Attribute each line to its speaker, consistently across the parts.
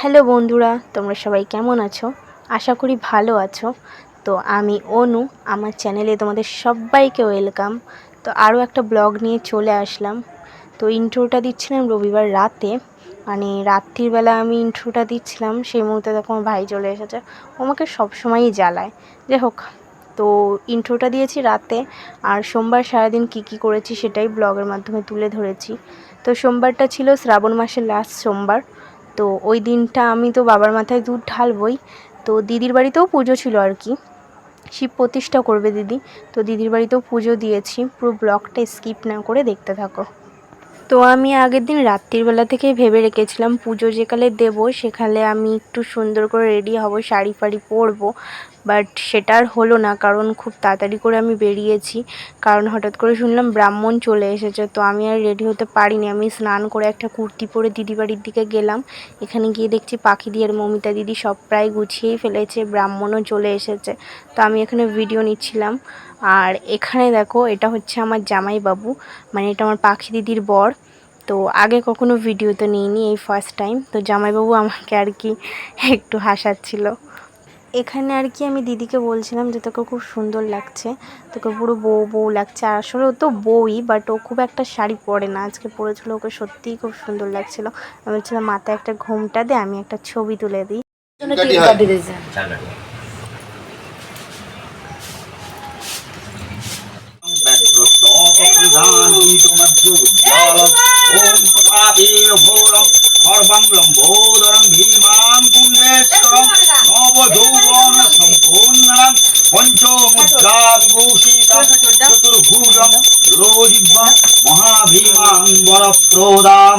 Speaker 1: Hello বন্ধুরা, তোমরা সবাই কেমন আছো? আশা করি ভালো আছো। তো আমি অনু, আমার চ্যানেলে তোমাদের সবাইকে ওয়েলকাম। তো আরও একটা ব্লগ নিয়ে চলে আসলাম। তো ইন্ট্রোটা দিচ্ছিলাম রবিবার রাতে। মানে রাত্রিবেলা আমি ইন্ট্রোটা দিচ্ছিলাম, সেই মুহূর্তে আমার ভাই চলে এসেছে। আমাকে সবসময়ই জ্বালায়। যাই হোক, তো ইন্ট্রোটা দিয়েছি রাতে। আর সোমবার সারাদিন কী কী করেছি সেটাই ব্লগের মাধ্যমে তুলে ধরেছি। তো সোমবারটা ছিল শ্রাবণ মাসের লাস্ট সোমবার। তো ওই দিনটা আমি তো বাবার মাথায় দুধ ঢালবই। তো দিদির বাড়িতেও পুজো ছিল আর কি। শিব প্রতিষ্ঠা করবে দিদি। তো দিদির বাড়িতেও পুজো দিয়েছি। পুরো ব্লগটা স্কিপ না করে দেখতে থাকো। তো আমি আগের দিন রাত্রিবেলা থেকে ভেবে রেখেছিলাম, পুজো যেকালে দেবো সেখানে আমি একটু সুন্দর করে রেডি হব, শাড়ি ফাড়ি পরবো। বাট সেটা আর হলো না, কারণ খুব তাড়াতাড়ি করে আমি বেরিয়েছি। কারণ হঠাৎ করে শুনলাম ব্রাহ্মণ চলে এসেছে, তো আমি আর রেডি হতে পারিনি। আমি স্নান করে একটা কুর্তি পরে দিদি বাড়ির দিকে গেলাম। এখানে গিয়ে দেখছি পাখি দিয়ে আর মমিতা দিদি সব প্রায় গুছিয়েই ফেলেছে, ব্রাহ্মণও চলে এসেছে। তো আমি এখানে ভিডিও নিচ্ছিলাম। আর এখানে দেখো, এটা হচ্ছে আমার জামাইবাবু মানে এটা আমার পাখি দিদির বর। তো আগে কখনো ভিডিও তো নিইনি এই ফার্স্ট টাইম তো জামাইবাবু আমাকে আর কি একটু হাসাচ্ছিল। এখানে আর কি আমি দিদিকে বলছিলাম যে তোকে খুব সুন্দর লাগছে, তোকে পুরো বউ বউ লাগছে। আর আসলে ও তো বউই বাট ও খুব একটা শাড়ি পরে না। আজকে পরেছিল ওকে সত্যিই খুব সুন্দর লাগছিল। আমি বলছিলাম, মাথায় একটা ঘোমটা দে, আমি একটা ছবি তুলে দিই।
Speaker 2: হয়।
Speaker 3: সর্বং লম্বোদরং ভীমাং কুণ্ডেশ্বরং নবযৌবন সম্পূর্ণাং পঞ্চমুদ্রা বিভূষিতং চতুর্ভুজং রোজিব্বং মহাভীমাং বরপ্রদাম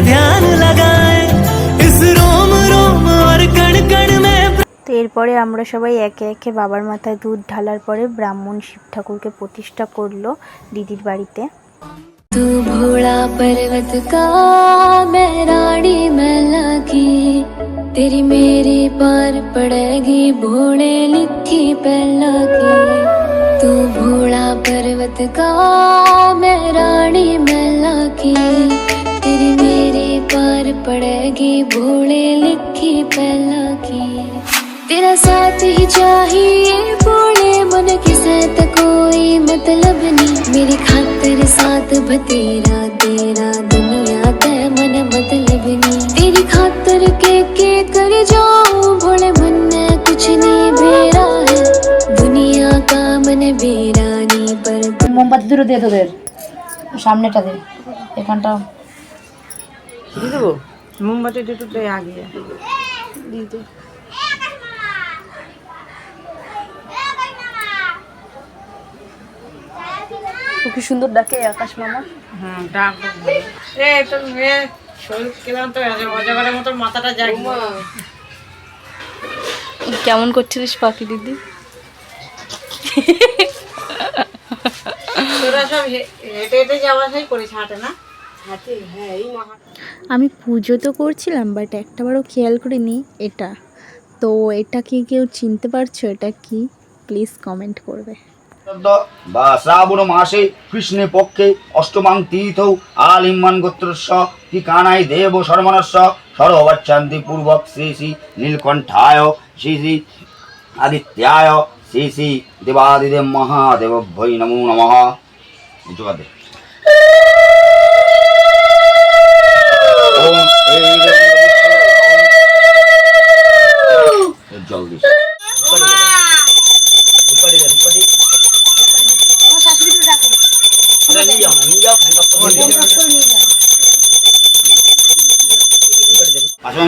Speaker 4: तेरा ही ध्यान लगाए इस रोम रोम और कण कण में
Speaker 1: তো এরপরে আমরা সবাই একে একে বাবার মাথায় দুধ ঢালার পরে ব্রাহ্মণ শিব ঠাকুরকে প্রতিষ্ঠা করলো দিদির বাড়িতে
Speaker 2: तू भोला पर्वत का मैं रानी मैला की तेरी मेरी पार पड़ेगी भोले लिखी पहला की तू भोला पर्वत का पड़ेगी भोले लिखी पहला की तेरा साथ ही चाहिए भोले मन की सैत कोई मतलब नहीं मेरी खातिर साथ बतेरा तेरा दुनिया ते मन मतलब नहीं तेरी खातिर के के कर जाऊं भोले मन में कुछ नहीं बेरा है दुनिया का मन बेरा नहीं पर
Speaker 5: মোমবাতি দুটো দিয়ে তোদের সামনেটা দে এখানটা
Speaker 6: দিয়ে দেবো মোমবাতি দুটো দে আগে। দিয়ে দে।
Speaker 5: ও কি সুন্দর ডাকে আকাশ মামা।
Speaker 6: হ্যাঁ ডাক। এ তোর মেয়ে শরীর কেলাম তো অজগরের মতো মাথাটা জাগিয়ে
Speaker 5: কেমন করছিলিস পাখি দিদি?
Speaker 6: তোরা সব হে- হেঁটে হেঁটে যাওয়া আসাই করিস হাটে না?
Speaker 1: আমি পুজো তো করছিলাম বাট একটাবারও খেয়াল করিনি এটা। তো এটা কি কেউ চিনতে পারছ? এটা কি? প্লিজ কমেন্ট করবে।
Speaker 3: বা শ্রাবণ মাসে কৃষ্ণে পক্ষে অষ্টমাং তীর্থৌ আলিম্মান গোত্রস্য কি কানাই দেব শর্মণস্য সরবাচ্ছান্তি পূর্বক শ্রী শ্রী নীলকণ্ঠায় শ্রী শ্রী আদিত্যায় শ্রী শ্রী দেবাদিদেব মহাদেব ভৈ নমো। নমঃ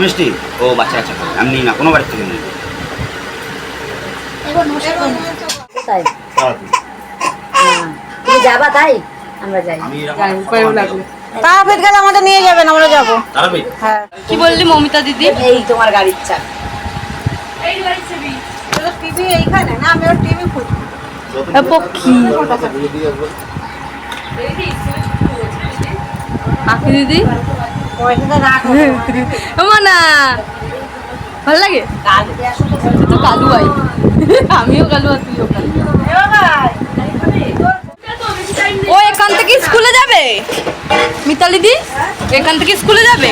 Speaker 3: মিষ্টি ও বাচ্চা বাচ্চা খাবে এমনি না কোনো বাড়ি থেকে নেই।
Speaker 5: হ্যাঁ। যাবা তাই আমরা যাই
Speaker 3: আমি
Speaker 6: লাগবে।
Speaker 3: খাবার
Speaker 6: তারাপীঠ গেলে আমাদের নিয়ে যাবেন আমরা যাব।
Speaker 3: তারাপীঠ?
Speaker 6: হ্যাঁ।
Speaker 1: কি বললি মমিতা দিদি?
Speaker 5: এই তোমার গাড়ির চা
Speaker 6: টিভি এইখানে? না আমি ওর টিভি খুঁজছি
Speaker 1: পক্ষী। আখি দিদি? না ভালো লাগে? তো। কালু আই আমিও কালু আর তুইও কালু। ও, এখান থেকে স্কুলে যাবে? মিতালি দি, এখান থেকে স্কুলে যাবে?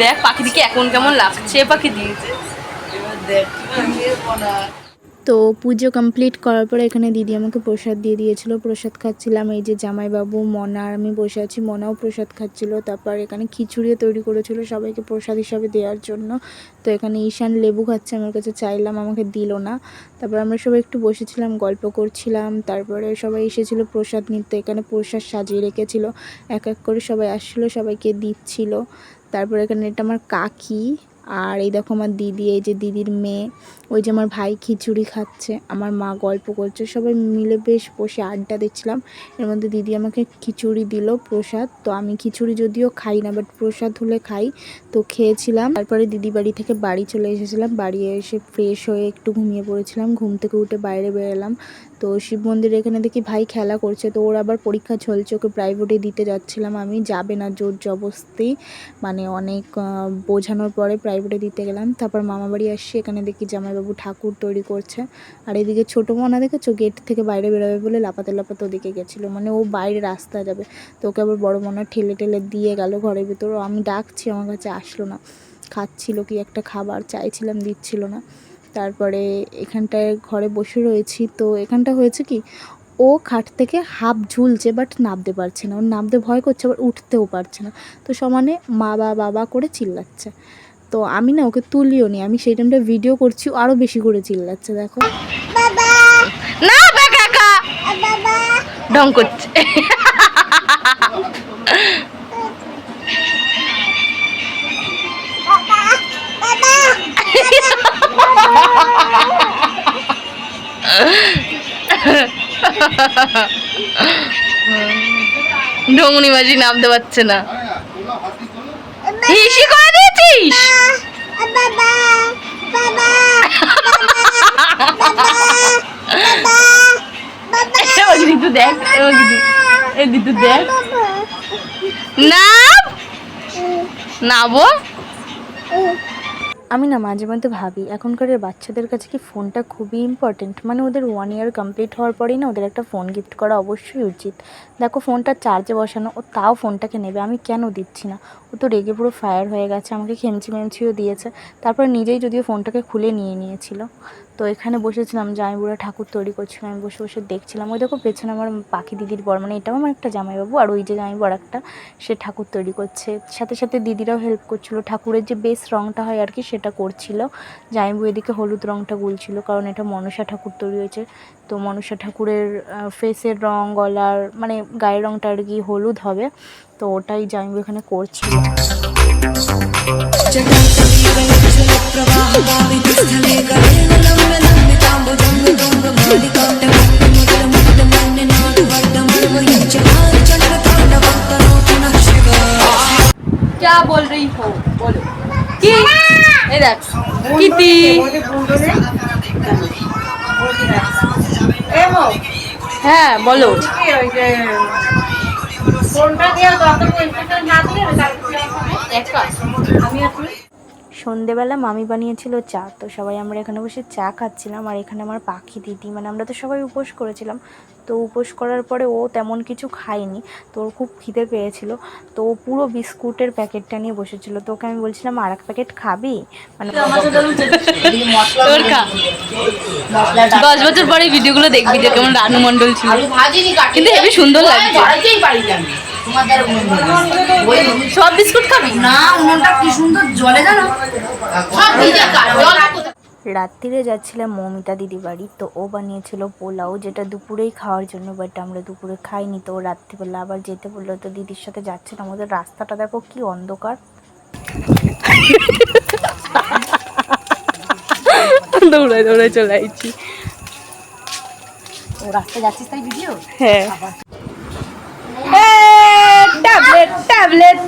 Speaker 1: দেখ পাখি দিকে এখন কেমন লাগছে পাখি দিয়েছে তো পুজো কমপ্লিট করার পরে এখানে দিদি আমাকে প্রসাদ দিয়ে দিয়েছিল। প্রসাদ খাচ্ছিলাম, এই যে জামাইবাবু, মনা আর আমি বসে আছি, মনাও প্রসাদ খাচ্ছিল। তারপর এখানে খিচুড়িও তৈরি করেছিল সবাইকে প্রসাদ হিসাবে দেওয়ার জন্য। তো এখানে ঈশান লেবু খাচ্ছে আমার কাছে চাইলাম, আমাকে দিল না। তারপর আমরা সবাই একটু বসেছিলাম, গল্প করছিলাম। তারপরে সবাই এসেছিল প্রসাদ নিতে, এখানে প্রসাদ সাজিয়ে রেখেছিল। এক এক করে সবাই আসছিল, সবাইকে দিচ্ছিল। তারপর এখানে এটা আমার কাকি আর এই দেখো আমার দিদি, এই যে দিদির মেয়ে, ওই যে আমার ভাই খিচুড়ি খাচ্ছে, আমার মা গল্প করছে, সবাই মিলে বেশ বসে আড্ডা দিচ্ছিলাম। এর মধ্যে দিদি আমাকে খিচুড়ি দিল, প্রসাদ, তো আমি খিচুড়ি যদিও খাই না বাট প্রসাদ হলে খাই, তো খেয়েছিলাম। তারপরে দিদি বাড়ি থেকে বাড়ি চলে এসেছিলাম, বাড়ি এসে ফ্রেশ হয়ে একটু ঘুমিয়ে পড়েছিলাম, ঘুম থেকে উঠে বাইরে বেরোলাম। তো শিব মন্দিরে এখানে দেখি ভাই খেলা করছে, তো ওর আবার পরীক্ষা চলছে, ওকে প্রাইভেটে দিতে যাচ্ছিলাম আমি, যাবে না জোর জবস্তি মানে অনেক বোঝানোর পরে প্রাইভেটে দিতে গেলাম, তারপর মামা বাড়ি আসছি, এখানে দেখি জামাইবাবু ঠাকুর তৈরি করছে। আর এদিকে ছোটো মনা দেখেছ? গেট থেকে বাইরে বেরোবে বলে লাপাতে লাপাতে ওদিকে গেছিল মানে ও বাইরে রাস্তা যাবে। তো ওকে আবার বড় মনা ঠেলে ঠেলে দিয়ে গেল ঘরের ভিতর আমি ডাকছি, আমার কাছে আসলো না। খাচ্ছিল কি একটা খাবার, চাইছিলাম, দিচ্ছিল না। তারপরে এখানটায় ঘরে বসে রয়েছি। তো এখানটা হয়েছে কি ও খাট থেকে হাফ ঝুলছে বাট নামতে পারছে না। ওর নামতে ভয় করছে আবার উঠতেও পারছে না। তো সমানে মা বা বাবা করে চিল্লাচ্ছে। তো আমি না ওকে তুলিও নি। আমি সেই টাইমটা ভিডিও করছি ও আরও বেশি করে চিল্লাচ্ছে দেখো। না কাকা! ঢং করছে। ঢঙ্গুনি মাঝি নামতে পারছে না। হিসি দেখ নাবো আমি না মাঝে মধ্যে ভাবি, এখনকার বাচ্চাদের কাছে কি ফোনটা খুবই ইম্পর্টেন্ট মানে ওদের ওয়ান ইয়ার কমপ্লিট হওয়ার পরেই না ওদের একটা ফোন গিফট করা অবশ্যই উচিত। দেখো ফোনটা চার্জে বসানো, ও তাও ফোনটাকে নেবে, আমি কেন দিচ্ছি না? ও তো রেগে পুরো ফায়ার হয়ে গেছে, আমাকে খেমচি মেমচিও দিয়েছে। তারপর নিজেই যদিও ফোনটাকে খুলে নিয়ে নিয়েছিল। তো এখানে বসেছিলাম জামাইবুড়া ঠাকুর তৈরি করছিলাম, আমি বসে বসে দেখছিলাম। ওই দেখো পেছনে আমার পাখি দিদির বর মানে এটাও আমার একটা জামাইবাবু, আর ওই যে জামাইবর একটা, সে ঠাকুর তৈরি করছে। সাথে সাথে দিদিরাও হেল্প করছিল। ঠাকুরের যে বেস রঙটা হয় আর কি, সেটা করছিল। জামাইবু এদিকে হলুদ রঙটা গুলছিল, কারণ এটা মনসা ঠাকুর তৈরি হয়েছে। তো মনসা ঠাকুরের ফেসের রং, গলার মানে গায়ের রঙটা আর কি হলুদ হবে। তো ওটাই জামাইবু এখানে করছিল। क्या बोल रही हो बोलो কি এই দেখ কিতি হ্যাঁ বলো
Speaker 6: কি ওই যে ফোনটা দিয়ে তত পয়সাটা না দিলে আমি এখন
Speaker 1: সন্ধেবেলা মামি বানিয়েছিল চা তো সবাই আমরা এখানে বসে চা খাচ্ছিলাম আর এখানে আমার পাখি দিদি মানে আমরা তো সবাই উপোস করেছিলাম। তো উপোস করার পরে ও তেমন কিছু খায়নি তো ওর খুব খিদে পেয়েছিল। তো ও পুরো বিস্কুটের প্যাকেটটা নিয়ে বসেছিল তো ওকে আমি বলছিলাম আর এক প্যাকেট খাবি? মানে
Speaker 5: দশ বছর পরে ভিডিওগুলো দেখবি যে কেমন রানু মন্ডল ছিল। কিন্তু হেবি সুন্দর লাগছে।
Speaker 6: বাড়িতেই পারি আমি তোমার দ্বারা উনুন ধরে। ওই
Speaker 5: সব বিস্কুট খাবি?
Speaker 6: না উনুনটা কি সুন্দর জলে জানো? সব ভিজে জল
Speaker 1: রাত্রিরে যাচ্ছিলাম মৌমিতা দিদি বাড়ি তো ও বানিয়েছিল পোলাও যেটা দুপুরেই খাওয়ার জন্য বাট আমরা দুপুরে খাইনি তো ও রাত্রিবেলা আবার যেতে বলল তো দিদির সাথে যাচ্ছিলাম আমাদের রাস্তাটা দেখো কি অন্ধকার।
Speaker 5: দৌড়ায় দৌড়ায় চলে আইছি।
Speaker 6: ও রাস্তায় যাচ্ছিস তাই ভিডিও?
Speaker 5: হ্যাঁ। ট্যাবলেট ট্যাবলেট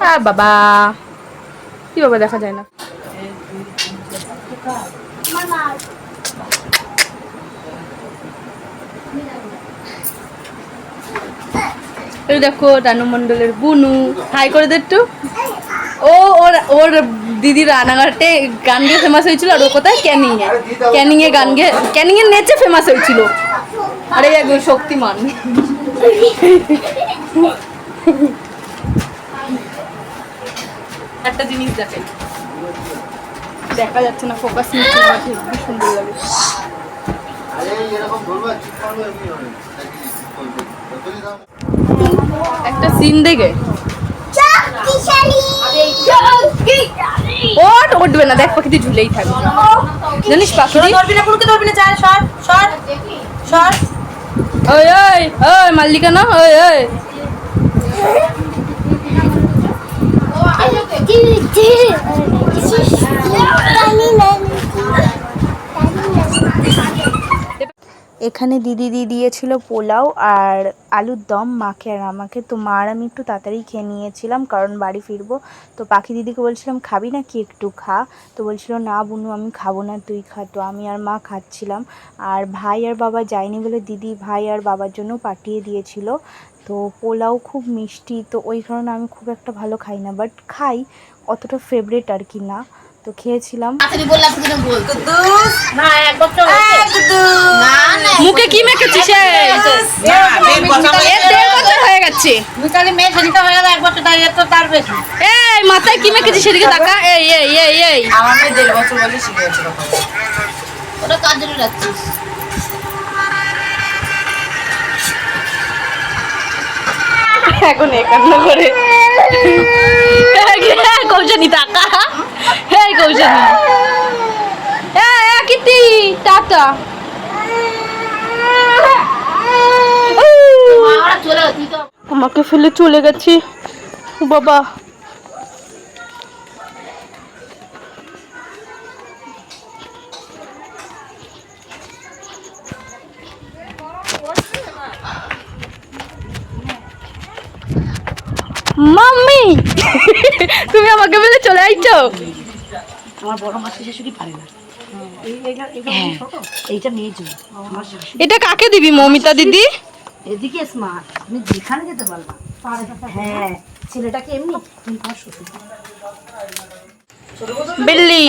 Speaker 5: হ্যাঁ বাবা। কি বাবা দেখা যায় না। দেখো রানু মণ্ডলের বুনু। হাই করে দে একটু। ও ওর ওর দিদি রানাঘাটে গান গিয়ে ফেমাস হয়েছিল আর ও কোথায়? ক্যানিং এ ক্যানিং এ গান গিয়ে ক্যানিং এর নেচে ফেমাস হয়েছিল। আরে একদম শক্তিমান। একটা জিনিস দেখেন। দেখা যাচ্ছে না ফোকাস নিচ্ছে না খুব সুন্দর লাগে। একটা সিন দেখে। ওট উঠবে না দেখ পাখিটি ঝুলেই থাকবে জানিস পাখিটি
Speaker 6: ধরবি না পুরুকে ধরবি না চাল সর সর সর
Speaker 5: ওই ওই ওই মাল্লিকা না ওই ওই
Speaker 1: এখানে দিদি দিয়ে দিয়েছিল পোলাও আর আলুর দম মাকে আর আমাকে। তো মা আর আমি একটু তাড়াতাড়ি খেয়ে নিয়েছিলাম, কারণ বাড়ি ফিরবো। তো পাখি দিদিকে বলছিলাম, খাবি না কি একটু খা? তো বলছিল, না বুনু, আমি খাব না, তুই খা। তো আমি আর মা খাচ্ছিলাম। আর ভাই আর বাবা যায়নি বলে দিদি ভাই আর বাবার জন্য পাঠিয়ে দিয়েছিল। তো পোলাও খুব মিষ্টি, তো ওই কারণে আমি খুব একটা ভালো খাই না, বাট খাই, অতটা ফেভারেট আর কি না। তো খেয়েছিলাম।
Speaker 6: তাড়াতাড়ি বললাম তুমি বল কুদ্দুস! না এক বছর না না
Speaker 5: মুখে কি মেখেছিস? হয়ে গেছে।
Speaker 6: মিতালি মেয়ে সেদিকে হয়ে গেল এক বছর তাই তার
Speaker 5: এই মাথায় কি মেখেছিস সেদিকে তাকা? এই এই এই এই।
Speaker 6: আমার মেয়ে দেড় বছর বলে শিখে ওটা কার জন্য যাচ্ছিস
Speaker 5: এখন একান্ন করে। কৌশানি হ্যাঁ। টাটা
Speaker 6: আমরা চলে তুই তো
Speaker 5: আমাকে ফেলে চলে গেছি। বাবা। মাম্মি! তুমি আমাকে ফেলে চলে আইছো?
Speaker 6: আমার বড় মাসি শাশুড়ি পারে না। এইটা মেয়ে জন্য
Speaker 5: এটা কাকে দিবি মমিতা দিদি?
Speaker 6: এদিকে স্মার্ট তুমি যেখানে যেতে পারবা। হ্যাঁ ছেলেটাকে এমনি তুমি তোমার শ্বশুর।
Speaker 5: বিল্লি।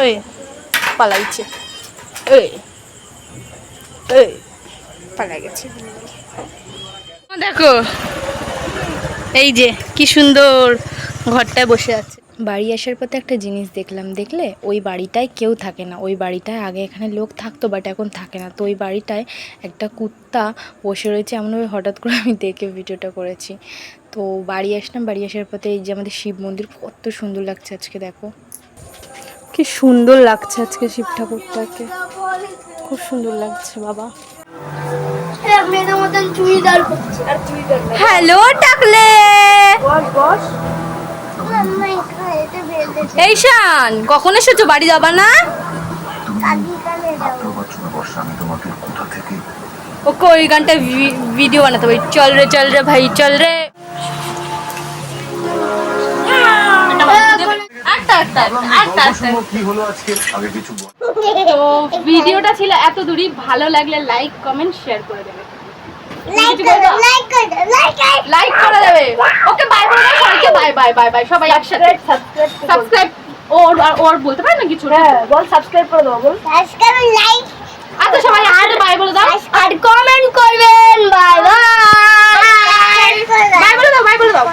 Speaker 5: ওই পালাইছে। ওই ওই পালাই গেছে। দেখো এই যে, কি সুন্দর ঘরটায় বসে আছে।
Speaker 1: বাড়ি আসার পথে একটা জিনিস দেখলাম, দেখলে ওই বাড়িটায় কেউ থাকে না। ওই বাড়িটায় আগে এখানে লোক থাকতো বাট এখন থাকে না। তো ওই বাড়িটায় একটা কুত্তা বসে রয়েছে এমনভাবে হঠাৎ করে আমি দেখে ভিডিওটা করেছি। তো বাড়ি আসলাম, বাড়ি আসার পথে এই যে আমাদের শিব মন্দির, কত সুন্দর লাগছে আজকে, দেখো।
Speaker 5: কি সুন্দর লাগছে আজকে শিব ঠাকুরটাকে। খুব সুন্দর লাগছে, বাবা। হ্যালো টাকলে। এই শান কখন এসেছ? বাড়ি যাবা না? ওকে ওই গানটা ভিডিও বানাতে হবে। চল রে চল রে ভাই চল রে।
Speaker 7: কি হলো আজকে? আগে কিছু
Speaker 5: তো ভিডিওটা ছিল এত দূরই ভালো লাগলে লাইক কমেন্ট শেয়ার করে দেবে। লাইক করা যাবে। ওকে বাই বলে দাও সবাইকে বাই বাই বাই বাই সবাই একসাথে। সাবস্ক্রাইব ওর আর ওর বলতে পারে নাকি ছোট
Speaker 8: হ্যাঁ বল সাবস্ক্রাইব করে দাও বল।
Speaker 5: আচ্ছা সবাই একসাথে বাই বলে দাও।
Speaker 8: আর কমেন্ট করবেন। বাই বাই
Speaker 5: বাই বলে দাও বাই বলে দাও।